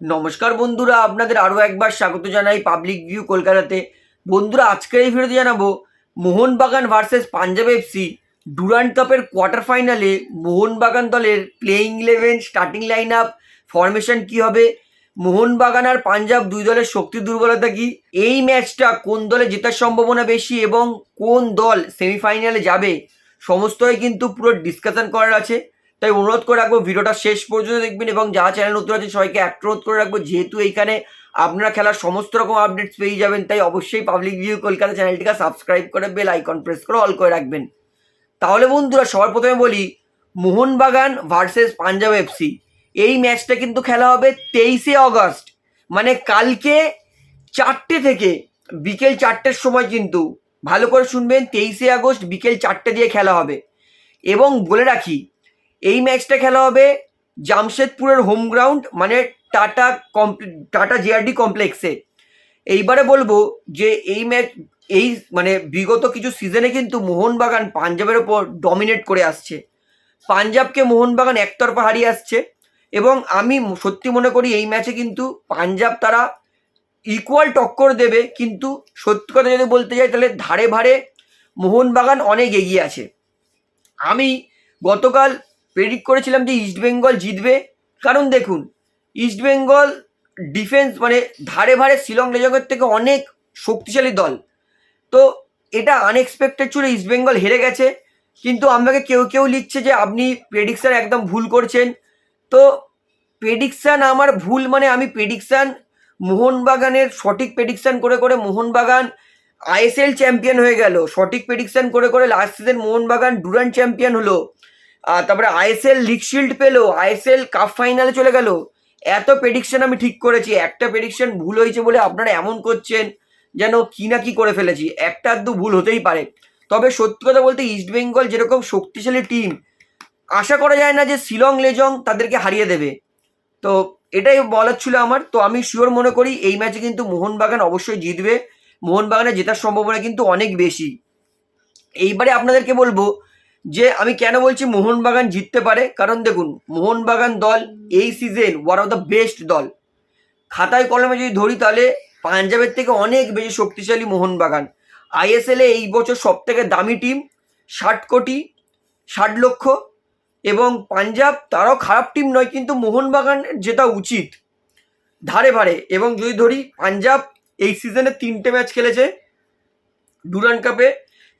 নমস্কার বন্ধুরা, আপনাদের আরও একবার স্বাগত জানাই পাবলিক ভিউ কলকাতাতে। বন্ধুরা, আজকের এই ভিডিওতে জানাব, Mohun Bagan versus Punjab FC Durand কাপের কোয়ার্টার ফাইনালে মোহনবাগান দলের playing eleven starting line up formation কী হবে? মোহনবাগান আর পাঞ্জাব দুই দলের শক্তি দুর্বলতা কি? এই ম্যাচটা কোন দলে জেতার সম্ভাবনা বেশি এবং কোন দল সেমিফাইনালে যাবে? সমস্তই কিন্তু পুরো ডিসকাশন করার আছে। তাই অনুরোধ করে রাখব, ভিডিওটা শেষ পর্যন্ত দেখবেন এবং যারা চ্যানেল নতুন আছে সবাইকে একটা অনুরোধ করে রাখব, যেহেতু এইখানে আপনারা খেলার সমস্ত রকম আপডেটস পেয়ে যাবেন, তাই অবশ্যই পাবলিক ভিউ কলকাতা চ্যানেলটিকে সাবস্ক্রাইব করে বেল আইকন প্রেস করে অল করে রাখবেন। তাহলে বন্ধুরা, সবার প্রথমে বলি, মোহনবাগান ভার্সেস পাঞ্জাব এফসি এই ম্যাচটা কিন্তু খেলা হবে তেইশে অগস্ট মানে কালকে চারটে থেকে বিকেল চারটের সময় কিন্তু, ভালো করে শুনবেন, তেইশে আগস্ট বিকেল চারটে দিয়ে খেলা হবে। এবং বলে রাখি এই ম্যাচটা খেলা হবে জামশেদপুরের হোম গ্রাউন্ড মানে টাটা কমপ্লে টাটা জিআরডি কমপ্লেক্সে এইবারে বলব যে এই ম্যাচ, এই মানে বিগত কিছু সিজনে কিন্তু মোহনবাগান পাঞ্জাবের ওপর ডমিনেট করে আসছে। পাঞ্জাবকে মোহনবাগান একতরফা হারিয়ে আসছে এবং আমি সত্যি মনে করি এই ম্যাচে কিন্তু পাঞ্জাব তারা ইকুয়াল টক্কর দেবে, কিন্তু সত্যি কথা যদি বলতে যাই তাহলে ধারে ভারে মোহনবাগান অনেক এগিয়ে আছে। আমি গতকাল প্রেডিক্ট করেছিলাম যে ইস্টবেঙ্গল জিতবে। কারণ দেখুন ইস্টবেঙ্গল ডিফেন্স মানে ধারে ভারে শিলং লেজংয়ের থেকে অনেক শক্তিশালী দল। তো এটা আনএক্সপেক্টেড ছিল ইস্টবেঙ্গল হেরে গেছে। কিন্তু আমাকে কেউ কেউ লিখছে যে আপনি প্রেডিকশান একদম ভুল করছেন। তো প্রেডিকশান আমার ভুল মানে আমি প্রেডিকশান মোহনবাগানের সঠিক প্রেডিকশান করে করে মোহনবাগান আইএসএল চ্যাম্পিয়ন হয়ে গেল। সঠিক প্রেডিকশান করে করে last season Mohun Bagan Durand champion হলো। তারপরে আইএসএল লিগ শিল্ড পেল আইএসএল কাপ ফাইনালে চলে গেল। এত প্রেডিকশন আমি ঠিক করেছি, একটা প্রেডিকশন ভুল হয়েছে বলে আপনারা এমন করছেন যেন কি না কি করে ফেলেছি, একটা আধটু ভুল হতেই পারে। তবে সত্যি কথা বলতে ইস্টবেঙ্গল যেরকম শক্তিশালী টিম আশা করা যায় না যে শিলং, লেজং তাদেরকে হারিয়ে দেবে। তো এটাই বলার ছিল আমার। তো আমি শিওর মনে করি এই ম্যাচে কিন্তু মোহনবাগান অবশ্যই জিতবে। মোহনবাগানের জেতার সম্ভাবনা কিন্তু অনেক বেশি। এইবারে আপনাদেরকে বলব যে আমি কেন বলছি মোহনবাগান জিততে পারে? কারণ দেখুন, মোহনবাগান দল এই season one of the best দল। খাতায় কলমে যদি ধরি তাহলে পাঞ্জাবের থেকে অনেক বেশি শক্তিশালী মোহনবাগান। আইএসএলে এই বছর সব থেকে দামি টিম ষাট কোটি, ষাট লক্ষ এবং পাঞ্জাব তারাও খারাপ টিম নয়, কিন্তু মোহনবাগান যেটা উচিত। ধারে ভারে এবং যদি ধরি পাঞ্জাব এই সিজনে তিনটে ম্যাচ খেলেছে, ডুরান কাপে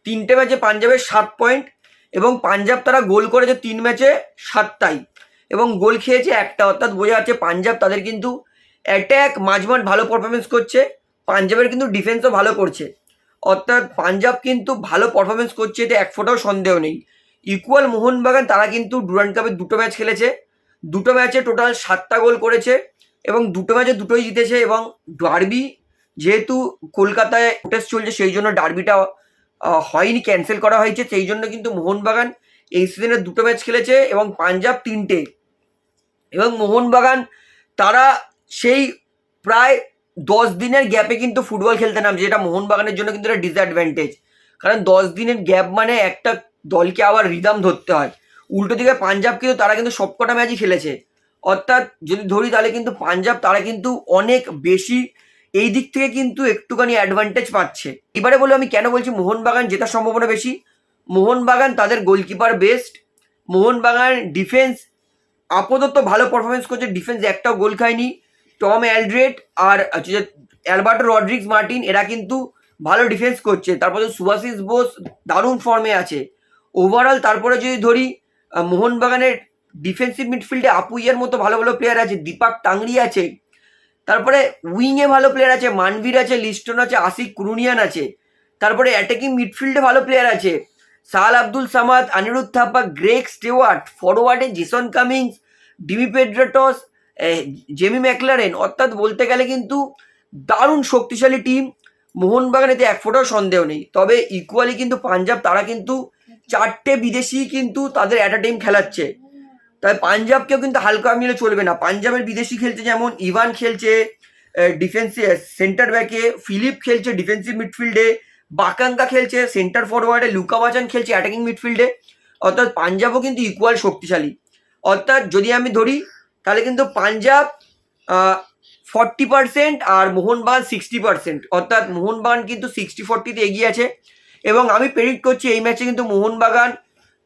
তিনটে ম্যাচে পাঞ্জাবের সাত পয়েন্ট এবং পাঞ্জাব তারা গোল করেছে তিন ম্যাচে সাতটাই। এবং গোল খেয়েছে একটা, অর্থাৎ বোঝা যাচ্ছে পাঞ্জাব তাদের কিন্তু অ্যাট্যাক মাঝমাঠ ভালো পারফরমেন্স করছে। পাঞ্জাবের কিন্তু ডিফেন্সও ভালো করছে। অর্থাৎ পাঞ্জাব কিন্তু ভালো পারফরমেন্স করছে এতে এক ফোটাও সন্দেহ নেই। ইকুয়াল মোহনবাগান তারা কিন্তু ডুরান্ড কাপে দুটো ম্যাচ খেলেছে। দুটো ম্যাচে টোটাল সাতটা গোল করেছে এবং দুটো ম্যাচে দুটোই জিতেছে এবং ডার্বি যেহেতু কলকাতায় টেস্ট চলছে, সেই জন্য ডার্বিটা হয়নি ক্যান্সেল করা হয়েছে। সেই জন্য কিন্তু মোহনবাগান এই সিজনে দুটো ম্যাচ খেলেছে এবং পাঞ্জাব তিনটে। এবং মোহনবাগান, তারা সেই প্রায় দশ দিনের গ্যাপে কিন্তু ফুটবল খেলতে নামছে, যেটা মোহনবাগানের জন্য কিন্তু একটা ডিসঅ্যাডভান্টেজ কারণ দশ দিনের গ্যাপ মানে একটা দলকে আবার রিদাম ধরতে হয়। উল্টো দিকে পাঞ্জাব কিন্তু, তারা কিন্তু সবকটা ম্যাচই খেলেছে। অর্থাৎ যদি ধরি তাহলে কিন্তু পাঞ্জাব, তারা কিন্তু অনেক বেশি এই দিক থেকে কিন্তু একটুখানি অ্যাডভান্টেজ পাচ্ছে। এবারে বলে আমি কেন বলছি মোহনবাগান জেতার সম্ভাবনা বেশি? মোহনবাগান তাদের গোলকিপার বেস্ট মোহনবাগান ডিফেন্স আপাতত ভালো পারফরমেন্স করছে ডিফেন্স একটাও গোল খায়নি। টম অ্যালড্রেড আর হচ্ছে অ্যালবার্টো রড্রিক্স মার্টিন, এরা কিন্তু ভালো ডিফেন্স করছে। তারপরে সুভাশিস বোস দারুণ ফর্মে আছে। ওভারঅল তারপরে যদি ধরি মোহনবাগানের ডিফেন্সিভ মিডফিল্ডে আপুইয়ার মতো ভালো ভালো প্লেয়ার আছে, দীপাক টাংরি আছে তারপরে উইংয়ে ভালো প্লেয়ার আছে, মানভীর আছে, লিস্টন আছে, আশিক কুরুনিয়ান আছে। তারপরে অ্যাটাকিং মিডফিল্ডে ভালো প্লেয়ার আছে সাল Abdul Samad Anirudh Thapa Greg Stewart ফরওয়ার্ডে Jason Cummings Dimi Petratos Jamie Maclaren. অর্থাৎ বলতে গেলে কিন্তু দারুণ শক্তিশালী টিম মোহনবাগান এতে এক ফোটাও সন্দেহ নেই। তবে ইকুয়ালি কিন্তু পাঞ্জাব, তারা কিন্তু চারটে বিদেশি কিন্তু তাদের একটা টিম খেলাচ্ছে। তাই পাঞ্জাবকেও কিন্তু হালকা মিলে চলবে না। পাঞ্জাবের বিদেশি খেলছে যেমন ইভান খেলছে ডিফেন্সে সেন্টার ব্যাকে ফিলিপ খেলছে ডিফেন্সিভ মিডফিল্ডে বাকাঙ্কা খেলছে সেন্টার ফরওয়ার্ডে লুকা বাচান খেলছে অ্যাটাকিং মিডফিল্ডে অর্থাৎ পাঞ্জাবও কিন্তু ইকুয়াল শক্তিশালী। অর্থাৎ যদি আমি ধরি, তাহলে কিন্তু পাঞ্জাব ফর্টি পার্সেন্ট আর মোহনবাগান সিক্সটি পার্সেন্ট অর্থাৎ মোহনবাগান কিন্তু সিক্সটি ফর্টিতে এগিয়ে আছে। এবং আমি প্রেডিক্ট করছি এই ম্যাচে কিন্তু মোহনবাগান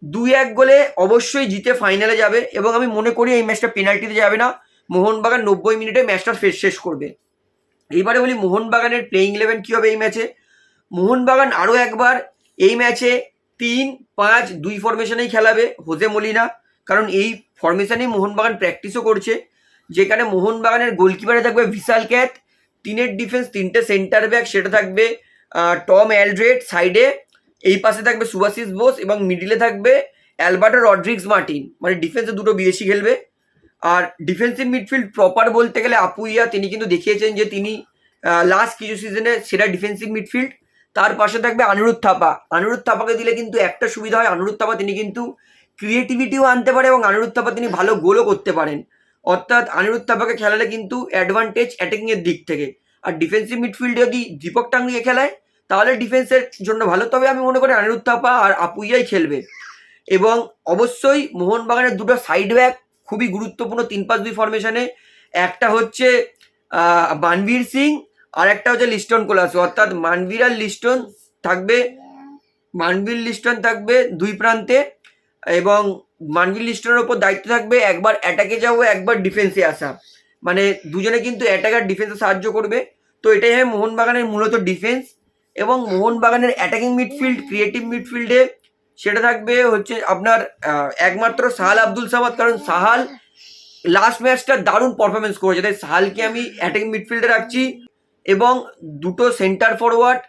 দুই এক গোলে অবশ্যই জিতে ফাইনালে যাবে এবং আমি মনে করি এই ম্যাচটা পেনাল্টিতে যাবে না। মোহনবাগান নব্বই মিনিটে ম্যাচটা শেষ শেষ করবে। এইবারে বলি মোহনবাগানের প্লেইং ইলেভেন কী হবে এই ম্যাচে মোহনবাগান আরও একবার এই ম্যাচে তিন, পাঁচ দুই ফরমেশনেই খেলাবে হোজে মলিনা। কারণ এই ফরমেশনেই মোহনবাগান প্র্যাকটিসও করছে। যেখানে মোহনবাগানের গোলকিপারে থাকবে ভিশাল ক্যাথ, তিনের ডিফেন্স তিনটে সেন্টার ব্যাক সেটা থাকবে টম অ্যালড্রেড সাইডে এই পাশে থাকবে সুভাশিস বোস এবং মিডিলে থাকবে অ্যালবার্টো রড্রিক্স মার্টিন। মানে ডিফেন্সে দুটো বিদেশি খেলবে। আর ডিফেন্সিভ মিডফিল্ড প্রপার বলতে গেলে আপুইয়া, তিনি কিন্তু দেখিয়েছেন যে তিনি লাস্ট কিছু সিজনে সেরা ডিফেন্সিভ মিডফিল্ড তার পাশে থাকবে আনিরুদ্ধ থাপা। আনিরুদ্ধ থাপাকে দিলে কিন্তু একটা সুবিধা হয়। আনিরুদ্ধ থাপা তিনি কিন্তু ক্রিয়েটিভিটিও আনতে পারে এবং আনিরুদ্ধ থাপা তিনি ভালো গোলও করতে পারেন। অর্থাৎ আনিরুদ্ধ থাপাকে খেলালে কিন্তু অ্যাডভান্টেজ অ্যাটাকিংয়ের দিক থেকে। আর ডিফেন্সিভ মিডফিল্ডে যদি দীপক টাঙ্গিয়ে খেলায় তাহলে ডিফেন্সের জন্য ভালো। তবে আমি মনে করি আনিরুদ্ধ থাপা আর আপুইয়াই খেলবে। এবং অবশ্যই মোহনবাগানের দুটো সাইড ব্যাক খুবই গুরুত্বপূর্ণ তিন পাঁচ দুই ফরমেশনে একটা হচ্ছে মানবীর সিং আর একটা হচ্ছে লিস্টন কোলাসো। অর্থাৎ মানবীর আর লিস্টন থাকবে মানবীর লিস্টন থাকবে দুই প্রান্তে এবং মানবীর লিস্টনের ওপর দায়িত্ব থাকবে একবার অ্যাটাকে যাব একবার ডিফেন্সে আসা। মানে দুজনে কিন্তু অ্যাটাকার ডিফেন্সে সাহায্য করবে। তো এটাই হয় মোহনবাগানের মূলত ডিফেন্স এবং মোহনবাগানের অ্যাটাকিং মিডফিল্ড ক্রিয়েটিভ মিডফিল্ডে সেটা থাকবে হচ্ছে আপনার একমাত্র সাহাল আব্দুল সামাদ। কারণ সাহাল লাস্ট ম্যাচটা দারুণ পারফরমেন্স করেছে। তাই সাহালকে আমি অ্যাটাকিং মিডফিল্ডে রাখছি এবং দুটো সেন্টার ফরওয়ার্ড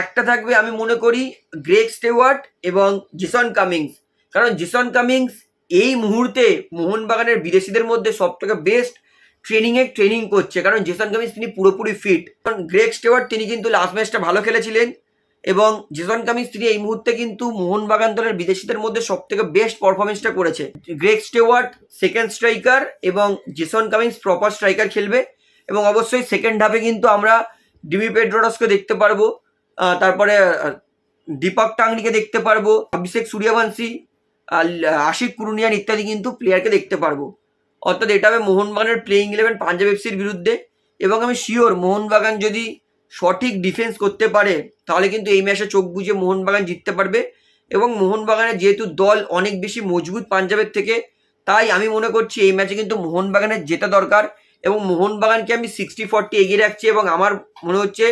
একটা থাকবে আমি মনে করি গ্রেগ স্টেওয়ার্ট এবং জিসন কামিংস কারণ জিসন কামিংস এই মুহূর্তে মোহনবাগানের বিদেশিদের মধ্যে সব থেকে বেস্ট ট্রেনিংয়ে ট্রেনিং করছে। কারণ জেসন কামিংস তিনি পুরোপুরি ফিট কারণ গ্রেগ স্টেওয়ার্ট তিনি কিন্তু লাস্ট ম্যাচটা ভালো খেলেছিলেন এবং জেসন কামিংস তিনি এই মুহূর্তে কিন্তু মোহনবাগান দলের বিদেশিদের মধ্যে সব থেকে বেস্ট পারফরমেন্সটা করেছে। গ্রেগ স্টেওয়ার্ট সেকেন্ড স্ট্রাইকার এবং জেসন কামিংস প্রপার স্ট্রাইকার খেলবে এবং অবশ্যই সেকেন্ড হাফে কিন্তু আমরা ডিমি পেড্রোডসকে দেখতে পারব তারপরে দীপক টাংরিকে দেখতে পারব, অভিষেক সূর্যবংশী আশিক কুরুনিয়ান ইত্যাদি কিন্তু প্লেয়ারকে দেখতে পারব। অর্থাৎ এটা হবে মোহনবাগানের প্লেইং ইলেভেন পাঞ্জাব এফসির বিরুদ্ধে। এবং আমি শিওর মোহনবাগান যদি সঠিক ডিফেন্স করতে পারে, তাহলে কিন্তু এই ম্যাচে চোখ বুঝে মোহনবাগান জিততে পারবে। এবং মোহনবাগানের যেহেতু দল অনেক বেশি মজবুত পাঞ্জাবের থেকে, তাই আমি মনে করছি এই ম্যাচে কিন্তু মোহনবাগানের জেতা দরকার। এবং মোহনবাগানকে আমি সিক্সটি ফর্টি এগিয়ে রাখছি এবং আমার মনে হচ্ছে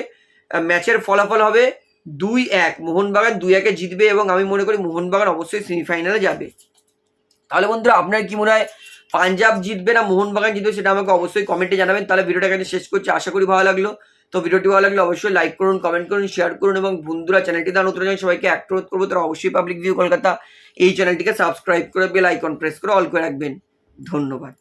ম্যাচের ফলাফল হবে দুই এক। মোহনবাগান দুই একে জিতবে এবং আমি মনে করি মোহনবাগান অবশ্যই সেমিফাইনালে যাবে। তাহলে বন্ধুরা, আপনার কি মনে হয় পাঞ্জাব জিতবে না, মোহনবাগান জিতবে সেটা আমাকে অবশ্যই কমেন্টে জানাবেন। তাহলে ভিডিওটা এখানে শেষ করছি, আশা করি ভালো লাগল। তো ভিডিওটি ভালো লাগলে অবশ্যই লাইক করুন কমেন্ট করুন শেয়ার করুন এবং বন্ধুরা চ্যানেলটি দান উত্তর জানি সবাইকে অ্যাক্ট করব, তারা অবশ্যই পাবলিক ভিউ কলকাতা এই চ্যানেলটিকে সাবস্ক্রাইব করে বেল আইকন প্রেস করে অল করে রাখবেন। ধন্যবাদ।